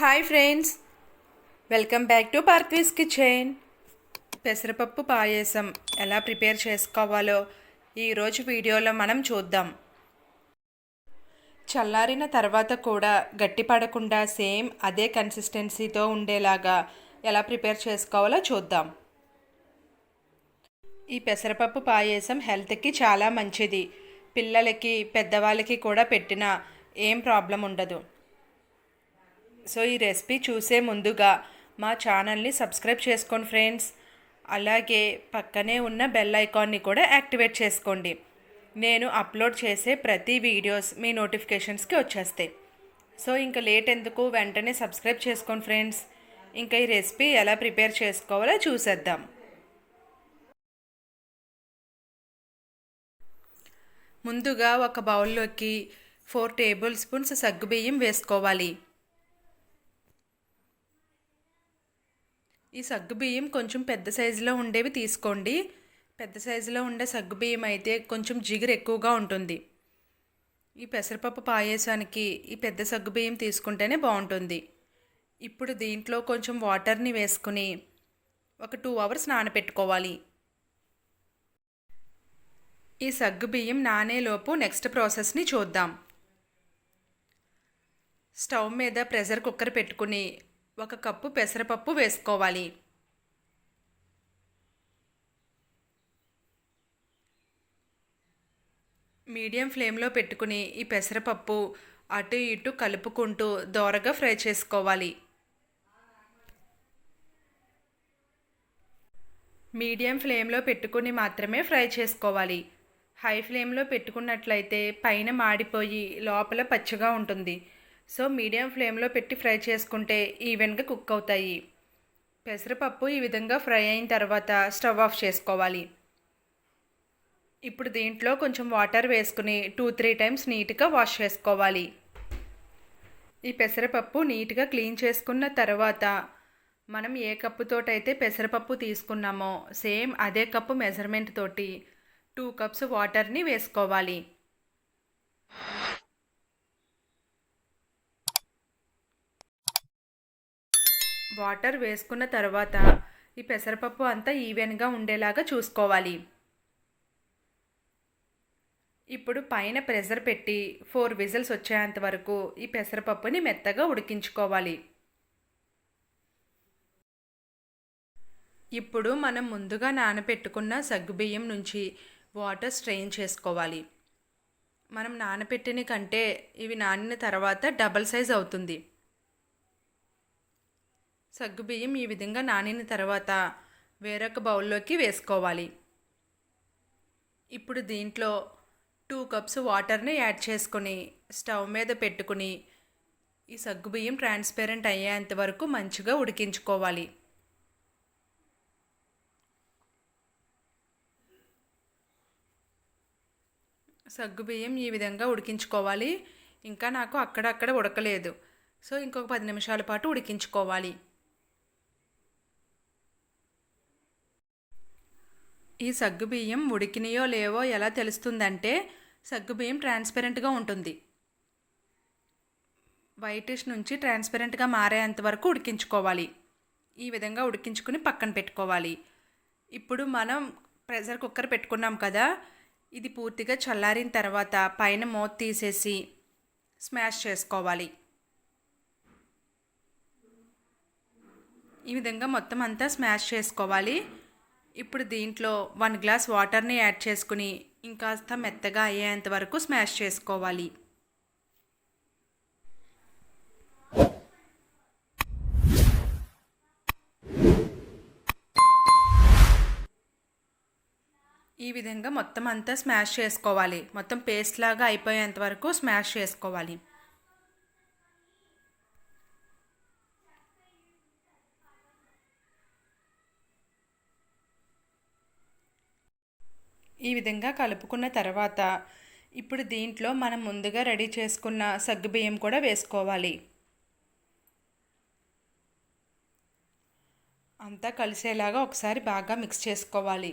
Hi friends. Welcome back to పార్క్వీస్ kitchen. పెసరపప్పు పాయసం ఎలా ప్రిపేర్ చేసుకోవాలో ఈరోజు వీడియోలో మనం చూద్దాం. చల్లారిన తర్వాత కూడా గట్టి పడకుండా సేమ్ అదే కన్సిస్టెన్సీతో ఉండేలాగా ఎలా ప్రిపేర్ చేసుకోవాలో చూద్దాం. ఈ పెసరపప్పు పాయసం హెల్త్కి చాలా మంచిది. పిల్లలకి పెద్దవాళ్ళకి కూడా పెట్టినా ఏం ప్రాబ్లం ఉండదు. సో ఈ రెసిపీ చూసే ముందుగా మా ఛానల్ని సబ్స్క్రైబ్ చేసుకోండి ఫ్రెండ్స్. అలాగే పక్కనే ఉన్న బెల్ ఐకాన్ని కూడా యాక్టివేట్ చేసుకోండి. నేను అప్లోడ్ చేసే ప్రతి వీడియోస్ మీ నోటిఫికేషన్స్కి వచ్చేస్తాయి. సో ఇంకా లేట్ ఎందుకు? వెంటనే సబ్స్క్రైబ్ చేసుకోండి ఫ్రెండ్స్. ఇంకా ఈ రెసిపీ ఎలా ప్రిపేర్ చేసుకోవాలో చూసేద్దాం. ముందుగా ఒక బౌల్లోకి ఫోర్ టేబుల్ స్పూన్స్ సగ్గుబియ్యం వేసుకోవాలి. ఈ సగ్గుబియ్యం కొంచెం పెద్ద సైజులో ఉండేవి తీసుకోండి. పెద్ద సైజులో ఉండే సగ్గుబియ్యం అయితే కొంచెం జిగురు ఎక్కువగా ఉంటుంది. ఈ పెసరపప్పు పాయసానికి ఈ పెద్ద సగ్గుబియ్యం తీసుకుంటేనే బాగుంటుంది. ఇప్పుడు దీంట్లో కొంచెం వాటర్ని వేసుకుని ఒక టూ అవర్స్ నానబెట్టుకోవాలి ఈ సగ్గు బియ్యం నానేలోపు నెక్స్ట్ ప్రాసెస్ని చూద్దాం. స్టవ్ మీద ప్రెషర్ కుక్కర్ పెట్టుకుని ఒక కప్పు పెసరపప్పు వేసుకోవాలి. మీడియం ఫ్లేమ్లో పెట్టుకుని ఈ పెసరపప్పు అటు ఇటు కలుపుకుంటూ దోరగా ఫ్రై చేసుకోవాలి. మీడియం ఫ్లేమ్లో పెట్టుకుని మాత్రమే ఫ్రై చేసుకోవాలి. హై ఫ్లేమ్లో పెట్టుకున్నట్లయితే పైన మాడిపోయి లోపల పచ్చగా ఉంటుంది. సో మీడియం ఫ్లేమ్లో పెట్టి ఫ్రై చేసుకుంటే ఈవెన్గా కుక్ అవుతాయి. పెసరపప్పు ఈ విధంగా ఫ్రై అయిన తర్వాత స్టవ్ ఆఫ్ చేసుకోవాలి. ఇప్పుడు దీంట్లో కొంచెం వాటర్ వేసుకుని టూ త్రీ టైమ్స్ నీట్గా వాష్ చేసుకోవాలి. ఈ పెసరపప్పు నీట్గా క్లీన్ చేసుకున్న తర్వాత మనం ఏ కప్పుతోటైతే పెసరపప్పు తీసుకున్నామో సేమ్ అదే కప్పు మెజర్మెంట్ తోటి టూ కప్స్ వాటర్ని వేసుకోవాలి. వాటర్ వేసుకున్న తర్వాత ఈ పెసరపప్పు అంతా ఈవెన్గా ఉండేలాగా చూసుకోవాలి. ఇప్పుడు పైన ప్రెషర్ పెట్టి ఫోర్ విజిల్స్ వచ్చేంత వరకు ఈ పెసరపప్పుని మెత్తగా ఉడికించుకోవాలి. ఇప్పుడు మనం ముందుగా నానబెట్టుకున్న సగ్గుబియ్యం నుంచి వాటర్ స్ట్రెయిన్ చేసుకోవాలి. మనం నానబెట్టిన కంటే ఇవి నానిన తర్వాత డబల్ సైజ్ అవుతుంది. సగ్గుబియ్యం ఈ విధంగా నానిన తర్వాత వేరొక బౌల్లోకి వేసుకోవాలి. ఇప్పుడు దీంట్లో టూ కప్స్ వాటర్ని యాడ్ చేసుకొని స్టవ్ మీద పెట్టుకుని ఈ సగ్గుబియ్యం ట్రాన్స్పరెంట్ అయ్యేంత వరకు మంచిగా ఉడికించుకోవాలి. సగ్గుబియ్యం ఈ విధంగా ఉడికించుకోవాలి. ఇంకా నాకు అక్కడక్కడ ఉడకలేదు. సో ఇంకొక పది నిమిషాల పాటు ఉడికించుకోవాలి. ఈ సగ్గుబియ్యం ఉడికినాయో లేవో ఎలా తెలుస్తుందంటే సగ్గుబియ్యం ట్రాన్స్పరెంట్గా ఉంటుంది. వైటిష్ నుంచి ట్రాన్స్పరెంట్గా మారేంత వరకు ఉడికించుకోవాలి. ఈ విధంగా ఉడికించుకుని పక్కన పెట్టుకోవాలి. ఇప్పుడు మనం ప్రెషర్ కుక్కర్ పెట్టుకున్నాం కదా ఇది పూర్తిగా చల్లారిన తర్వాత పైన మూత తీసేసి స్మాష్ చేసుకోవాలి. ఈ విధంగా మొత్తం అంతా స్మాష్ చేసుకోవాలి. ఇప్పుడు దీంట్లో వన్ గ్లాస్ వాటర్ని యాడ్ చేసుకుని ఇంకాస్త మెత్తగా అయ్యేంత వరకు స్మాష్ చేసుకోవాలి. ఈ విధంగా మొత్తం అంతా స్మాష్ చేసుకోవాలి. మొత్తం పేస్ట్ లాగా అయిపోయేంత వరకు స్మాష్ చేసుకోవాలి. ఈ విధంగా కలుపుకున్న తర్వాత ఇప్పుడు దీంట్లో మనం ముందుగా రెడీ చేసుకున్న సగ్గుబియ్యం కూడా వేసుకోవాలి. అంతా కలిసేలాగా ఒకసారి బాగా మిక్స్ చేసుకోవాలి.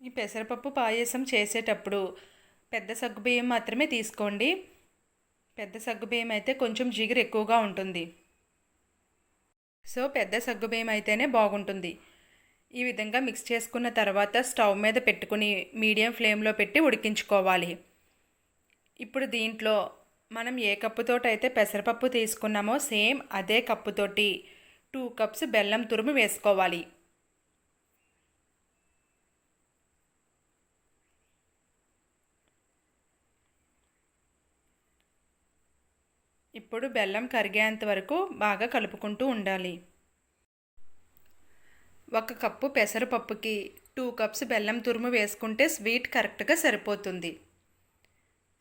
ఈ పెసరపప్పు పాయసం చేసేటప్పుడు పెద్ద సగ్గుబియ్యం మాత్రమే తీసుకోండి. పెద్ద సగ్గుబియ్యం అయితే కొంచెం జిగురు ఎక్కువగా ఉంటుంది. సో పెద్ద సగ్గుబియ్యం అయితేనే బాగుంటుంది. ఈ విధంగా మిక్స్ చేసుకున్న తర్వాత స్టవ్ మీద పెట్టుకుని మీడియం ఫ్లేమ్లో పెట్టి ఉడికించుకోవాలి. ఇప్పుడు దీంట్లో మనం ఏ కప్పుతోటి అయితే పెసరపప్పు తీసుకున్నామో సేమ్ అదే కప్పుతోటి టూ కప్స్ బెల్లం తురుము వేసుకోవాలి. ఇప్పుడు బెల్లం కరిగేంత వరకు బాగా కలుపుకుంటూ ఉండాలి. ఒక కప్పు పెసరపప్పుకి టూ కప్స్ బెల్లం తురుము వేసుకుంటే స్వీట్ కరెక్ట్గా సరిపోతుంది.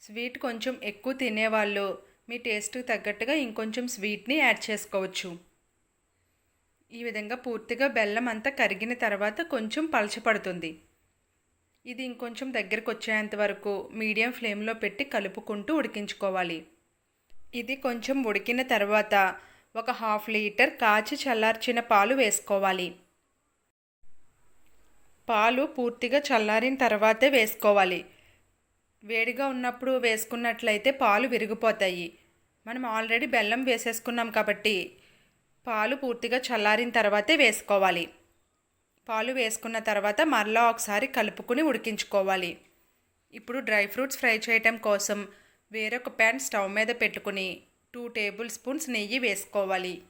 స్వీట్ కొంచెం ఎక్కువ తినేవాళ్ళు మీ టేస్ట్కి తగ్గట్టుగా ఇంకొంచెం స్వీట్ని యాడ్ చేసుకోవచ్చు. ఈ విధంగా పూర్తిగా బెల్లం అంతా కరిగిన తర్వాత కొంచెం పలచపడుతుంది ఇది ఇంకొంచెం దగ్గరకు వచ్చేంత వరకు మీడియం ఫ్లేమ్లో పెట్టి కలుపుకుంటూ ఉడికించుకోవాలి. ఇది కొంచెం ఉడికిన తర్వాత ఒక హాఫ్ లీటర్ కాచి చల్లార్చిన పాలు వేసుకోవాలి. పాలు పూర్తిగా చల్లారిన తర్వాతే వేసుకోవాలి. వేడిగా ఉన్నప్పుడు వేసుకున్నట్లయితే పాలు విరిగిపోతాయి. మనం ఆల్రెడీ బెల్లం వేసేసుకున్నాం కాబట్టి పాలు పూర్తిగా చల్లారిన తర్వాతే వేసుకోవాలి. పాలు వేసుకున్న తర్వాత మరలా ఒకసారి కలుపుకుని ఉడికించుకోవాలి. ఇప్పుడు డ్రై ఫ్రూట్స్ ఫ్రై చేయటం కోసం వేరొక ప్యాన్ స్టవ్ మీద పెట్టుకుని టూ టేబుల్ స్పూన్స్ నెయ్యి వేసుకోవాలి.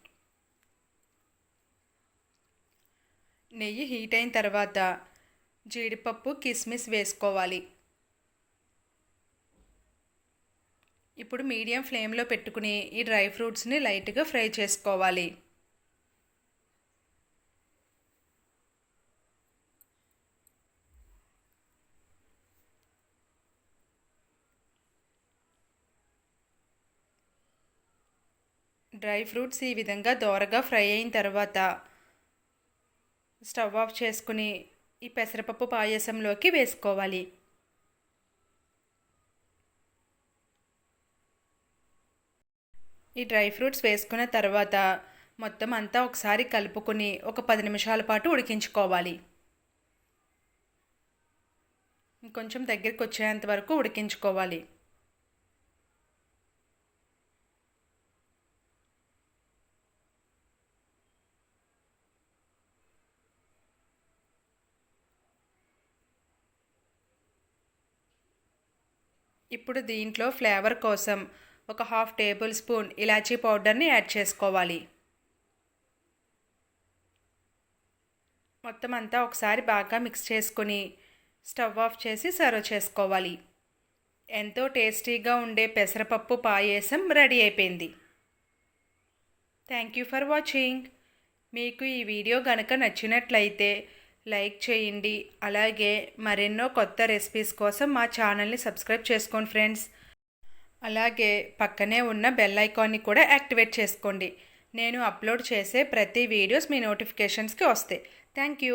నెయ్యి హీట్ అయిన తర్వాత జీడిపప్పు కిస్మిస్ వేసుకోవాలి. ఇప్పుడు మీడియం ఫ్లేమ్లో పెట్టుకుని ఈ డ్రై ఫ్రూట్స్ని లైట్గా ఫ్రై చేసుకోవాలి. డ్రై ఫ్రూట్స్ ఈ విధంగా దోరగా ఫ్రై అయిన తర్వాత స్టవ్ ఆఫ్ చేసుకుని ఈ పెసరపప్పు పాయసంలోకి వేసుకోవాలి. ఈ డ్రై ఫ్రూట్స్ వేసుకున్న తర్వాత మొత్తం అంతా ఒకసారి కలుపుకొని ఒక పది నిమిషాల పాటు ఉడికించుకోవాలి. కొంచెం దగ్గరికి వచ్చేంత వరకు ఉడికించుకోవాలి. ఇప్పుడు దీంట్లో ఫ్లేవర్ కోసం ఒక హాఫ్ టేబుల్ స్పూన్ ఇలాచీ పౌడర్ని యాడ్ చేసుకోవాలి. మొత్తం అంతా ఒకసారి బాగా మిక్స్ చేసుకొని స్టవ్ ఆఫ్ చేసి సర్వ్ చేసుకోవాలి. ఎంతో టేస్టీగా ఉండే పెసరపప్పు పాయసం రెడీ అయిపోయింది. Thank you for watching. మీకు ఈ వీడియో కనుక నచ్చినట్లయితే లైక్ చేయండి. అలాగే మరెన్నో కొత్త రెసిపీస్ కోసం మా ఛానల్ని సబ్స్క్రైబ్ చేసుకోండి ఫ్రెండ్స్. అలాగే పక్కనే ఉన్న బెల్ ఐకాన్ని కూడా యాక్టివేట్ చేసుకోండి. నేను అప్లోడ్ చేసే ప్రతి వీడియోస్ మీ నోటిఫికేషన్స్కి వస్తాయి. Thank you.